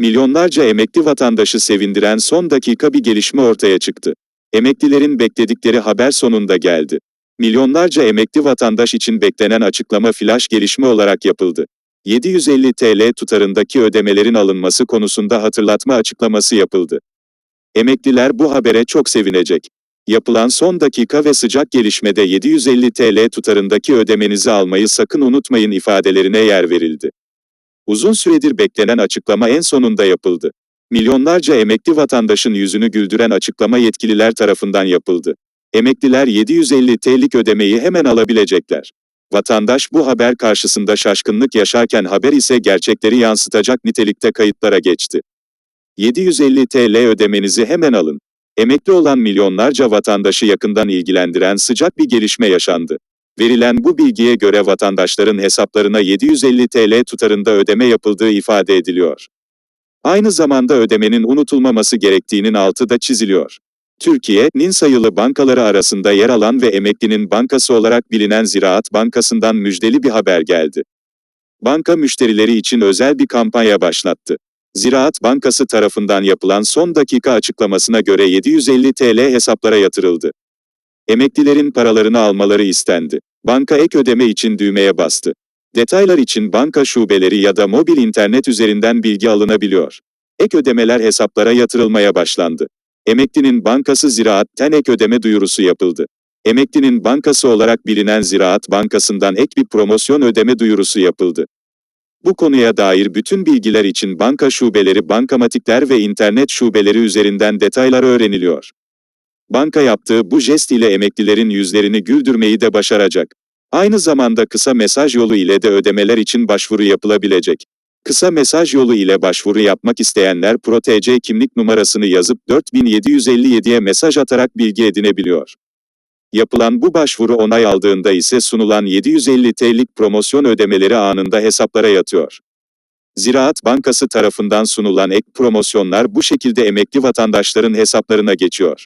Milyonlarca emekli vatandaşı sevindiren son dakika bir gelişme ortaya çıktı. Emeklilerin bekledikleri haber sonunda geldi. Milyonlarca emekli vatandaş için beklenen açıklama flash gelişme olarak yapıldı. 750 TL tutarındaki ödemelerin alınması konusunda hatırlatma açıklaması yapıldı. Emekliler bu habere çok sevinecek. Yapılan son dakika ve sıcak gelişmede 750 TL tutarındaki ödemenizi almayı sakın unutmayın ifadelerine yer verildi. Uzun süredir beklenen açıklama en sonunda yapıldı. Milyonlarca emekli vatandaşın yüzünü güldüren açıklama yetkililer tarafından yapıldı. Emekliler 750 TL'lik ödemeyi hemen alabilecekler. Vatandaş bu haber karşısında şaşkınlık yaşarken haber ise gerçekleri yansıtacak nitelikte kayıtlara geçti. 750 TL ödemenizi hemen alın. Emekli olan milyonlarca vatandaşı yakından ilgilendiren sıcak bir gelişme yaşandı. Verilen bu bilgiye göre vatandaşların hesaplarına 750 TL tutarında ödeme yapıldığı ifade ediliyor. Aynı zamanda ödemenin unutulmaması gerektiğinin altı da çiziliyor. Türkiye'nin sayılı bankaları arasında yer alan ve emeklinin bankası olarak bilinen Ziraat Bankası'ndan müjdeli bir haber geldi. Banka müşterileri için özel bir kampanya başlattı. Ziraat Bankası tarafından yapılan son dakika açıklamasına göre 750 TL hesaplara yatırıldı. Emeklilerin paralarını almaları istendi. Banka ek ödeme için düğmeye bastı. Detaylar için banka şubeleri ya da mobil internet üzerinden bilgi alınabiliyor. Ek ödemeler hesaplara yatırılmaya başlandı. Emeklinin Bankası Ziraat'ten ek ödeme duyurusu yapıldı. Emeklinin Bankası olarak bilinen Ziraat Bankası'ndan ek bir promosyon ödeme duyurusu yapıldı. Bu konuya dair bütün bilgiler için banka şubeleri, bankamatikler ve internet şubeleri üzerinden detaylar öğreniliyor. Banka yaptığı bu jest ile emeklilerin yüzlerini güldürmeyi de başaracak. Aynı zamanda kısa mesaj yolu ile de ödemeler için başvuru yapılabilecek. Kısa mesaj yolu ile başvuru yapmak isteyenler ProTC kimlik numarasını yazıp 4757'ye mesaj atarak bilgi edinebiliyor. Yapılan bu başvuru onay aldığında ise sunulan 750 TL'lik promosyon ödemeleri anında hesaplara yatıyor. Ziraat Bankası tarafından sunulan ek promosyonlar bu şekilde emekli vatandaşların hesaplarına geçiyor.